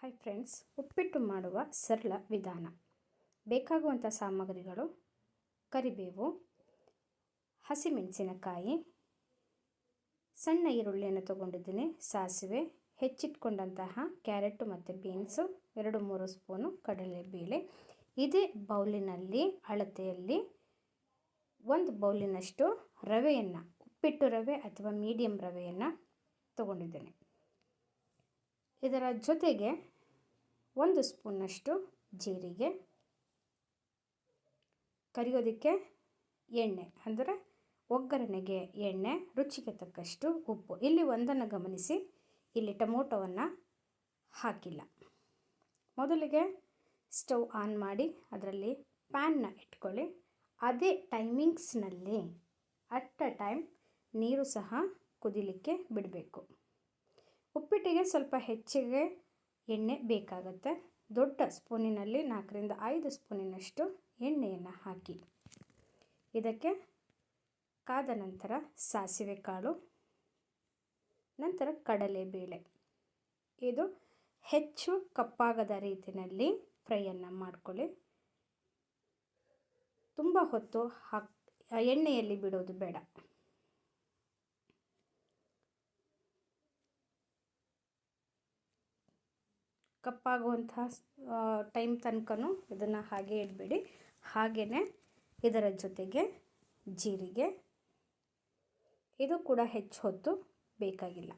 Hi friends ಉಪ್ಪಿಟ್ಟು ಮಾಡುವ ಸರಳ ವಿಧಾನ. ಬೇಕಾಗುವಂಥ ಸಾಮಗ್ರಿಗಳು, ಕರಿಬೇವು, ಹಸಿಮೆಣಸಿನಕಾಯಿ, ಸಣ್ಣ ಈರುಳ್ಳಿಯನ್ನು ತಗೊಂಡಿದ್ದೀನಿ, ಸಾಸಿವೆ, ಹೆಚ್ಚಿಟ್ಕೊಂಡಂತಹ ಕ್ಯಾರೆಟು ಮತ್ತು ಬೀನ್ಸು, ಎರಡು ಮೂರು ಸ್ಪೂನು ಕಡಲೆಬೇಳೆ ಇದೇ ಬೌಲಿನಲ್ಲಿ, ಅಳತೆಯಲ್ಲಿ ಒಂದು ಬೌಲಿನಷ್ಟು ರವೆಯನ್ನು, ಉಪ್ಪಿಟ್ಟು ರವೆ ಅಥವಾ ಮೀಡಿಯಮ್ ರವೆಯನ್ನು ತಗೊಂಡಿದ್ದೇನೆ. ಇದರ ಜೊತೆಗೆ ಒಂದು ಸ್ಪೂನಷ್ಟು ಜೀರಿಗೆ. ಕರಿಯೋದಕ್ಕೆ ಎಣ್ಣೆ, ಅಂದರೆ ಒಗ್ಗರಣೆಗೆ ಎಣ್ಣೆ, ರುಚಿಗೆ ತಕ್ಕಷ್ಟು ಉಪ್ಪು. ಇಲ್ಲಿ ಒಂದನ್ನು ಗಮನಿಸಿ. ಇಲ್ಲಿ ಟೊಮೊಟೊವನ್ನು ಹಾಕಿಲ್ಲ. ಮೊದಲಿಗೆ ಸ್ಟವ್ ಆನ್ ಮಾಡಿ ಅದರಲ್ಲಿ ಪ್ಯಾನ್ನ ಇಟ್ಕೊಳ್ಳಿ. ಅದೇ ಟೈಮಿಂಗ್ಸ್ನಲ್ಲಿ ಅಟ್ ಅ ಟೈಮ್ ನೀರು ಸಹ ಕುದಿಲಿಕ್ಕೆ ಬಿಡಬೇಕು. ಉಪ್ಪಿಟ್ಟಿಗೆ ಸ್ವಲ್ಪ ಹೆಚ್ಚಿಗೆ ಎಣ್ಣೆ ಬೇಕಾಗುತ್ತೆ. ದೊಡ್ಡ ಸ್ಪೂನಿನಲ್ಲಿ ನಾಲ್ಕರಿಂದ ಐದು ಸ್ಪೂನಿನಷ್ಟು ಎಣ್ಣೆಯನ್ನು ಹಾಕಿ. ಇದಕ್ಕೆ ಕಾದ ನಂತರ ಸಾಸಿವೆ ಕಾಳು, ನಂತರ ಕಡಲೆಬೇಳೆ. ಇದು ಹೆಚ್ಚು ಕಪ್ಪಾಗದ ರೀತಿಯಲ್ಲಿ ಫ್ರೈಯನ್ನು ಮಾಡ್ಕೊಳ್ಳಿ. ತುಂಬ ಹೊತ್ತು ಹಾಕ್, ಎಣ್ಣೆಯಲ್ಲಿ ಬಿಡೋದು ಬೇಡ. ಕಪ್ಪಾಗುವಂತಹ ಟೈಮ್ ತನಕ ಇದನ್ನು ಹಾಗೆ ಇಡಬೇಡಿ. ಹಾಗೆಯೇ ಇದರ ಜೊತೆಗೆ ಜೀರಿಗೆ. ಇದು ಕೂಡ ಹೆಚ್ಚು ಹೊತ್ತು ಬೇಕಾಗಿಲ್ಲ.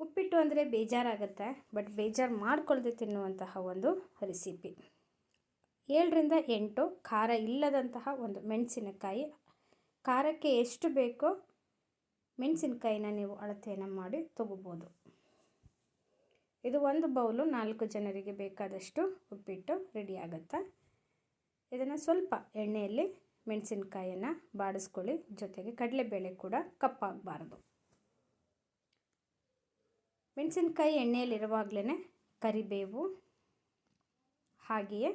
ಉಪ್ಪಿಟ್ಟು ಅಂದರೆ ಬೇಜಾರಾಗುತ್ತೆ ಬಟ್ ಬೇಜಾರು ಮಾಡ್ಕೊಳ್ದೆ ತಿನ್ನುವಂತಹ ಒಂದು ರೆಸಿಪಿ ಏಳರಿಂದ ಎಂಟು ಖಾರ ಇಲ್ಲದಂತಹ ಒಂದು ಮೆಣಸಿನಕಾಯಿ. ಖಾರಕ್ಕೆ ಎಷ್ಟು ಬೇಕೋ ಮೆಣಸಿನ್ಕಾಯಿನ ನೀವು ಅಳತೆಯನ್ನು ಮಾಡಿ ತಗೋಬೋದು. ಇದು ಒಂದು ಬೌಲು ನಾಲ್ಕು ಜನರಿಗೆ ಬೇಕಾದಷ್ಟು ಉಪ್ಪಿಟ್ಟು ರೆಡಿ ಆಗುತ್ತೆ? ಇದನ್ನು ಸ್ವಲ್ಪ ಎಣ್ಣೆಯಲ್ಲಿ ಮೆಣಸಿನ್ಕಾಯನ್ನು ಬಾಡಿಸ್ಕೊಳ್ಳಿ. ಜೊತೆಗೆ ಕಡಲೆಬೇಳೆ ಕೂಡ ಕಪ್ಪಾಗಬಾರ್ದು. ಮೆಣಸಿನ್ಕಾಯಿ ಎಣ್ಣೆಯಲ್ಲಿರುವಾಗಲೇ ಕರಿಬೇವು, ಹಾಗೆಯೇ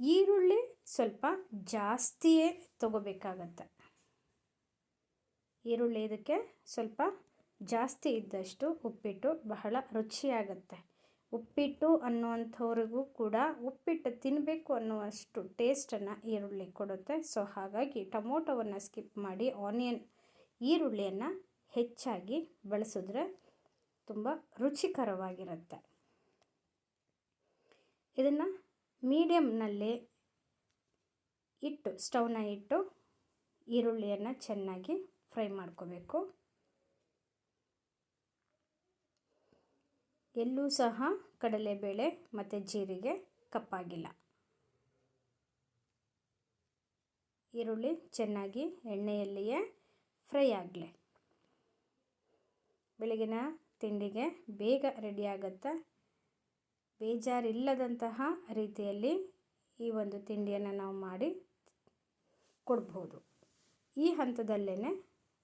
ಈರುಳ್ಳಿ ಸ್ವಲ್ಪ ಜಾಸ್ತಿಯೇ ತಗೋಬೇಕಾಗತ್ತೆ. ಈರುಳ್ಳಿ ಇದಕ್ಕೆ ಸ್ವಲ್ಪ ಜಾಸ್ತಿ ಇದ್ದಷ್ಟು ಉಪ್ಪಿಟ್ಟು ಬಹಳ ರುಚಿಯಾಗುತ್ತೆ. ಉಪ್ಪಿಟ್ಟು ಅನ್ನುವಂಥವ್ರಿಗೂ ಕೂಡ ಉಪ್ಪಿಟ್ಟು ತಿನ್ನಬೇಕು ಅನ್ನುವಷ್ಟು ಟೇಸ್ಟನ್ನು ಈರುಳ್ಳಿ ಕೊಡುತ್ತೆ. ಸೊ, ಹಾಗಾಗಿ ಟೊಮೊಟೊವನ್ನು ಸ್ಕಿಪ್ ಮಾಡಿ ಆನಿಯನ್, ಈರುಳ್ಳಿಯನ್ನು ಹೆಚ್ಚಾಗಿ ಬಳಸಿದ್ರೆ ತುಂಬ ರುಚಿಕರವಾಗಿರುತ್ತೆ. ಇದನ್ನು ಮೀಡಿಯಮ್ನಲ್ಲಿ ಇಟ್ಟು, ಸ್ಟವ್ನ ಇಟ್ಟು ಈರುಳ್ಳಿಯನ್ನು ಚೆನ್ನಾಗಿ ಫ್ರೈ ಮಾಡ್ಕೋಬೇಕು. ಎಲ್ಲೂ ಸಹ ಕಡಲೆಬೇಳೆ ಮತ್ತು ಜೀರಿಗೆ ಕಪ್ಪಾಗಿಲ್ಲ. ಈರುಳ್ಳಿ ಚೆನ್ನಾಗಿ ಎಣ್ಣೆಯಲ್ಲಿಯೇ ಫ್ರೈ ಆಗಲಿ. ಬೆಳಗಿನ ತಿಂಡಿಗೆ ಬೇಗ ರೆಡಿ ಆಗುತ್ತೆ. ಬೇಜಾರಿಲ್ಲದಂತಹ ರೀತಿಯಲ್ಲಿ ಈ ಒಂದು ತಿಂಡಿಯನ್ನು ನಾವು ಮಾಡಿ ಕೊಡ್ಬೋದು. ಈ ಹಂತದಲ್ಲೇ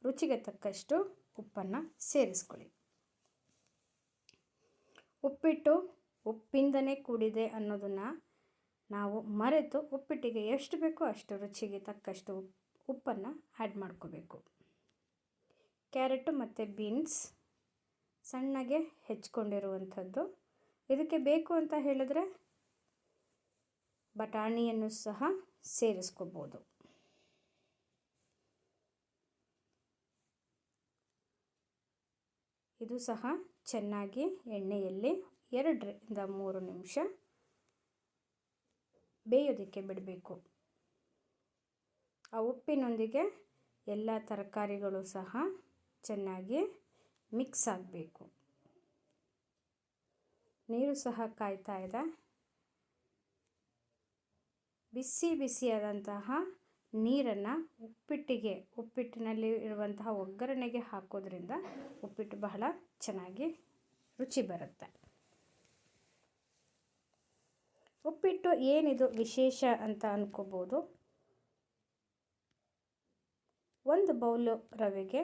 ರುಚಿಗೆ ತಕ್ಕಷ್ಟು ಉಪ್ಪನ್ನು ಸೇರಿಸ್ಕೊಳ್ಳಿ. ಉಪ್ಪಿಟ್ಟು ಉಪ್ಪಿಂದನೇ ಕೂಡಿದೆ ಅನ್ನೋದನ್ನು ನಾವು ಮರೆತು ಉಪ್ಪಿಟ್ಟಿಗೆ ಎಷ್ಟು ಬೇಕೋ ಅಷ್ಟು ರುಚಿಗೆ ತಕ್ಕಷ್ಟು ಉಪ್ಪನ್ನು ಆ್ಯಡ್ ಮಾಡ್ಕೋಬೇಕು. ಕ್ಯಾರೆಟು ಮತ್ತು ಬೀನ್ಸ್ ಸಣ್ಣಗೆ ಹೆಚ್ಕೊಂಡಿರುವಂಥದ್ದು. ಇದಕ್ಕೆ ಬೇಕು ಅಂತ ಹೇಳಿದ್ರೆ ಬಟಾಣಿಯನ್ನು ಸಹ ಸೇರಿಸ್ಕೋಬೋದು. ಇದು ಸಹ ಚೆನ್ನಾಗಿ ಎಣ್ಣೆಯಲ್ಲಿ ಎರಡರಿಂದ ಮೂರು ನಿಮಿಷ ಬೇಯೋದಕ್ಕೆ ಬಿಡಬೇಕು. ಆ ಉಪ್ಪಿನೊಂದಿಗೆ ಎಲ್ಲ ತರಕಾರಿಗಳು ಸಹ ಚೆನ್ನಾಗಿ ಮಿಕ್ಸ್ ಆಗಬೇಕು. ನೀರು ಸಹ ಕಾಯ್ತಾ ಇದೆ ಬಿಸಿ ಬಿಸಿಯಾದಂತಹ ನೀರನ್ನು ಉಪ್ಪಿಟ್ಟಿಗೆ, ಉಪ್ಪಿಟ್ಟಿನಲ್ಲಿ ಇರುವಂತಹ ಒಗ್ಗರಣೆಗೆ ಹಾಕೋದ್ರಿಂದ ಉಪ್ಪಿಟ್ಟು ಬಹಳ ಚೆನ್ನಾಗಿ ರುಚಿ ಬರುತ್ತೆ. ಉಪ್ಪಿಟ್ಟು ಏನಿದು ವಿಶೇಷ ಅಂತ ಅಂದ್ಕೋಬೋದು ಒಂದು ಬೌಲು ರವೆಗೆ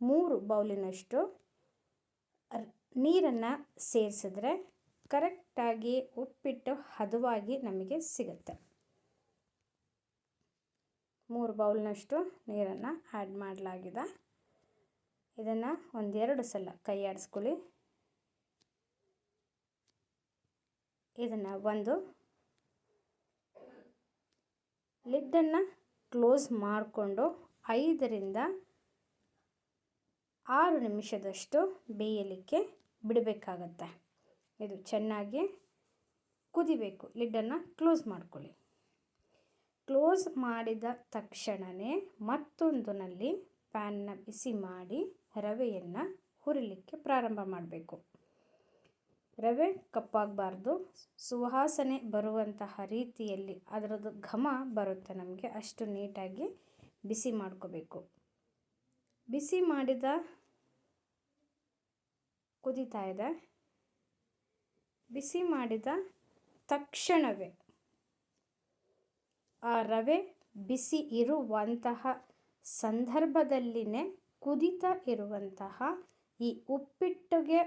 ಮೂರು ಬೌಲಿನಷ್ಟು ನೀರನ್ನು ಸೇರಿಸಿದ್ರೆ ಕರೆಕ್ಟಾಗಿ ಉಪ್ಪಿಟ್ಟು ಹದವಾಗಿ ನಮಗೆ ಸಿಗುತ್ತೆ. ಮೂರು ಬೌಲ್ನಷ್ಟು ನೀರನ್ನು ಆ್ಯಡ್ ಮಾಡಲಾಗಿದೆ. ಇದನ್ನು ಒಂದೆರಡು ಸಲ ಕೈ ಆಡಿಸ್ಕೊಳ್ಳಿ. ಇದನ್ನು ಒಂದು ಲಿಡ್ಡನ್ನು ಕ್ಲೋಸ್ ಮಾಡಿಕೊಂಡು ಐದರಿಂದ ಆರು ನಿಮಿಷದಷ್ಟು ಬೇಯಲಿಕ್ಕೆ ಬಿಡಬೇಕಾಗತ್ತೆ. ಇದು ಚೆನ್ನಾಗಿ ಕುದಿಬೇಕು. ಲಿಡ್ಡನ್ನು ಕ್ಲೋಸ್ ಮಾಡ್ಕೊಳ್ಳಿ. ಕ್ಲೋಸ್ ಮಾಡಿದ ತಕ್ಷಣವೇ ಮತ್ತೊಂದರಲ್ಲಿ ಪ್ಯಾನ್ನ ಬಿಸಿ ಮಾಡಿ ರವೆಯನ್ನು ಹುರಿಲಿಕ್ಕೆ ಪ್ರಾರಂಭ ಮಾಡಬೇಕು. ರವೆ ಕಪ್ಪಾಗಬಾರ್ದು. ಸುವಾಸನೆ ಬರುವಂತಹ ರೀತಿಯಲ್ಲಿ ಅದರದ್ದು ಘಮ ಬರುತ್ತೆ ನಮಗೆ. ಅಷ್ಟು ನೀಟಾಗಿ ಬಿಸಿ ಮಾಡ್ಕೋಬೇಕು. ಬಿಸಿ ಮಾಡಿದ ಕುದೀತಾ ಇದೆ ಬಿಸಿ ಮಾಡಿದ ತಕ್ಷಣವೇ ಆ ರವೆ ಬಿಸಿ ಇರುವಂತಹ ಸಂದರ್ಭದಲ್ಲಿನೇ ಕುದಿತ ಇರುವಂತಹ ಈ ಉಪ್ಪಿಟ್ಟಿಗೆ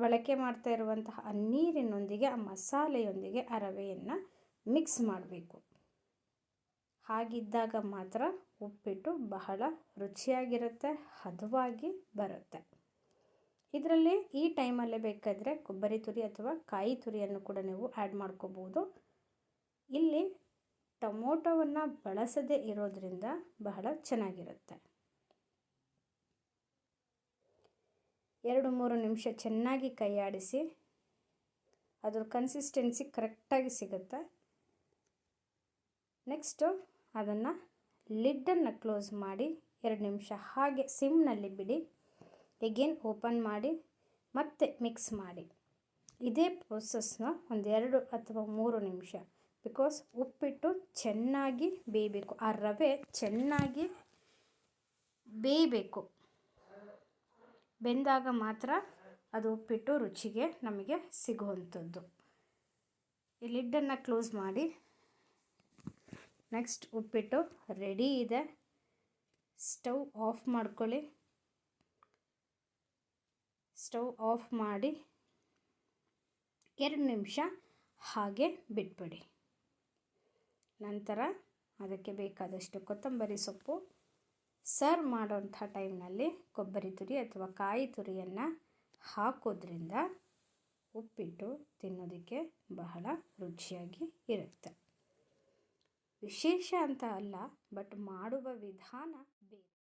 ಬಳಕೆ ಮಾಡ್ತಾ ಇರುವಂತಹ ನೀರಿನೊಂದಿಗೆ, ಆ ಮಸಾಲೆಯೊಂದಿಗೆ ಆ ರವೆಯನ್ನು ಮಿಕ್ಸ್ ಮಾಡಬೇಕು. ಹಾಗಿದ್ದಾಗ ಮಾತ್ರ ಉಪ್ಪಿಟ್ಟು ಬಹಳ ರುಚಿಯಾಗಿರುತ್ತೆ, ಹದವಾಗಿ ಬರುತ್ತೆ. ಇದರಲ್ಲಿ ಈ ಟೈಮಲ್ಲೇ ಬೇಕಾದರೆ ಕೊಬ್ಬರಿ ತುರಿ ಅಥವಾ ಕಾಯಿ ತುರಿಯನ್ನು ಕೂಡ ನೀವು ಆ್ಯಡ್ ಮಾಡ್ಕೋಬೋದು. ಇಲ್ಲಿ ಟೊಮೊಟೊವನ್ನು ಬಳಸದೇ ಇರೋದರಿಂದ ಬಹಳ ಚೆನ್ನಾಗಿರುತ್ತೆ. ಎರಡು ಮೂರು ನಿಮಿಷ ಚೆನ್ನಾಗಿ ಕೈಯಾಡಿಸಿ, ಅದ್ರ ಕನ್ಸಿಸ್ಟೆನ್ಸಿ ಕರೆಕ್ಟಾಗಿ ಸಿಗುತ್ತೆ. ನೆಕ್ಸ್ಟು ಅದನ್ನು ಲಿಡ್ಡನ್ನು ಕ್ಲೋಸ್ ಮಾಡಿ, ಎರಡು ನಿಮಿಷ ಹಾಗೆ ಸಿಮ್ನಲ್ಲಿ ಬಿಡಿ. ಎಗೇನ್ ಓಪನ್ ಮಾಡಿ, ಮತ್ತೆ ಮಿಕ್ಸ್ ಮಾಡಿ. ಇದೇ ಪ್ರೋಸೆಸ್ನ ಒಂದೆರಡು ಅಥವಾ ಮೂರು ನಿಮಿಷ ಬಿಕಾಸ್ ಉಪ್ಪಿಟ್ಟು ಚೆನ್ನಾಗಿ ಬೇಯಬೇಕು. ಆ ರವೆ ಚೆನ್ನಾಗಿ ಬೇಯಬೇಕು. ಬೆಂದಾಗ ಮಾತ್ರ ಅದು ಉಪ್ಪಿಟ್ಟು ರುಚಿಗೆ ನಮಗೆ ಸಿಗುವಂಥದ್ದು. ಈ ಲಿಡ್ಡನ್ನು ಕ್ಲೋಸ್ ಮಾಡಿ. ನೆಕ್ಸ್ಟ್ ಉಪ್ಪಿಟ್ಟು ರೆಡಿ ಇದೆ. ಸ್ಟವ್ ಆಫ್ ಮಾಡ್ಕೊಳ್ಳಿ. ಸ್ಟವ್ ಆಫ್ ಮಾಡಿ. ಎರಡು ನಿಮಿಷ ಹಾಗೆ ಬಿಟ್ಬಿಡಿ. ನಂತರ ಅದಕ್ಕೆ ಬೇಕಾದಷ್ಟು ಕೊತ್ತಂಬರಿ ಸೊಪ್ಪು. ಸರ್ವ್ ಮಾಡೋಂಥ ಟೈಮ್ನಲ್ಲಿ ಕೊಬ್ಬರಿ ತುರಿ ಅಥವಾ ಕಾಯಿ ತುರಿಯನ್ನು ಹಾಕೋದ್ರಿಂದ ಉಪ್ಪಿಟ್ಟು ತಿನ್ನೋದಕ್ಕೆ ಬಹಳ ರುಚಿಯಾಗಿ ಇರುತ್ತೆ. ವಿಶೇಷ ಅಂತ ಅಲ್ಲ, ಬಟ್ ಮಾಡುವ ವಿಧಾನ ಬೇರೆ.